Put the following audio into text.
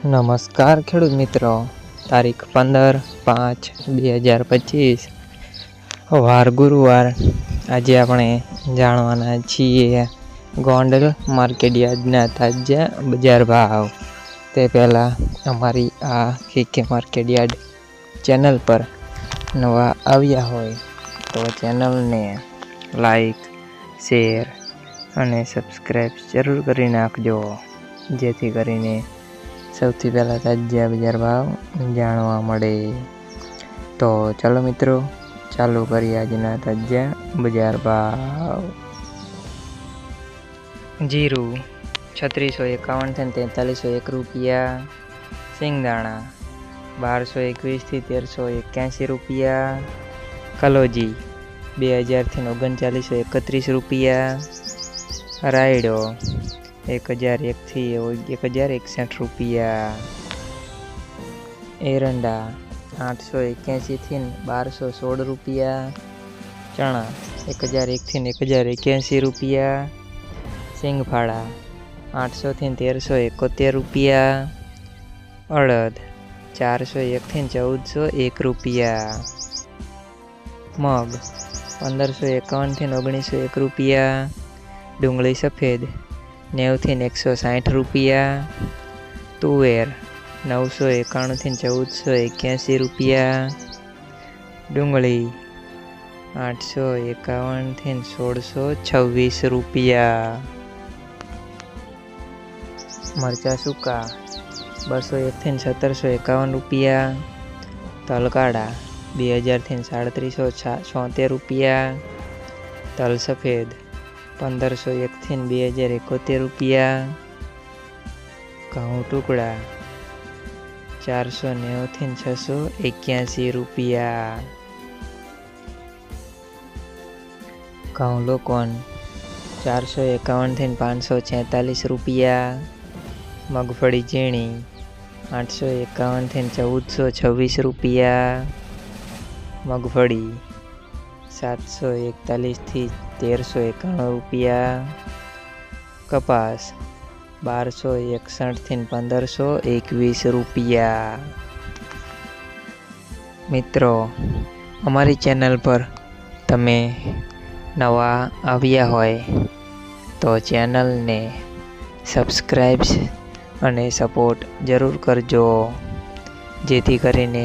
નમસ્કાર ખેડૂત મિત્રો. તારીખ પંદર પાંચ બે હજાર પચીસ. વાર ગુરુવાર. આજે આપણે જાણવાના છીએ ગોંડલ માર્કેટ યાર્ડના તાજા બજાર ભાવ. તે પહેલાં અમારી આ કેકે માર્કેટયાર્ડ ચેનલ પર નવા આવ્યા હોય તો ચેનલને લાઈક, શેર અને સબસ્ક્રાઈબ જરૂર કરી નાખજો. જેથી કરીને સૌથી પહેલાં તાજા બજાર ભાવ જાણવા મળે. તો ચાલો મિત્રો, ચાલુ કરીએ આજના તાજા બજાર ભાવ. જીરું છત્રીસો એકાવનથી તેતાલીસો એક રૂપિયા. સિંગદાણા બારસો એકવીસથી તેરસો એક્યાસી રૂપિયા. કલોજી બે હજારથી ઓગણચાલીસો એકત્રીસ રૂપિયા. રાયડો એક હજાર એકથી એક હજાર એકસઠ રૂપિયા. એરંડા આઠસો એક્યાસીથી બારસો સોળ રૂપિયા. ચણા એક હજાર એકથી એક હજાર એક્યાસી રૂપિયા. સિંગફાળા આઠસોથી તેરસો એકોતેર રૂપિયા. અડદ ચારસો એકથી ચૌદસો એક રૂપિયા. મગ પંદરસો એકાવનથી ઓગણીસો એક રૂપિયા. ડુંગળી સફેદ નેવથી એકસો સાઠ રૂપિયા. તુવેર નવસો એકાણુંથી ચૌદસો એક્યાસી રૂપિયા. ડુંગળી આઠસો એકાવનથી સોળસો છવ્વીસ રૂપિયા. મરચાં સૂકા બસો એકથી સત્તરસો એકાવન રૂપિયા. તલકાડા બે હજારથી સાડત્રીસો છોતેર રૂપિયા. તલ સફેદ પંદરસો એકથી બે હજાર એકોતેર રૂપિયા. ઘઉં ટુકડા ચારસો નેવુંથી છસો એક્યાસી રૂપિયા. ઘઉં લોકોન ચારસો એકાવનથી પાંચસો છેતાલીસ રૂપિયા. મગફળી ઝીણી આઠસો એકાવનથી ચૌદસો છવ્વીસ રૂપિયા. મગફળી સાતસો એકતાલીસથી તેરસો એકાણું રૂપિયા કપાસ, બારસો એકસઠથી પંદરસો એકવીસ રૂપિયા. મિત્રો, અમારી ચેનલ પર તમે નવા આવ્યા હોય તો ચેનલને સબસ્ક્રાઈબ્સ અને સપોર્ટ જરૂર કરજો. જેથી કરીને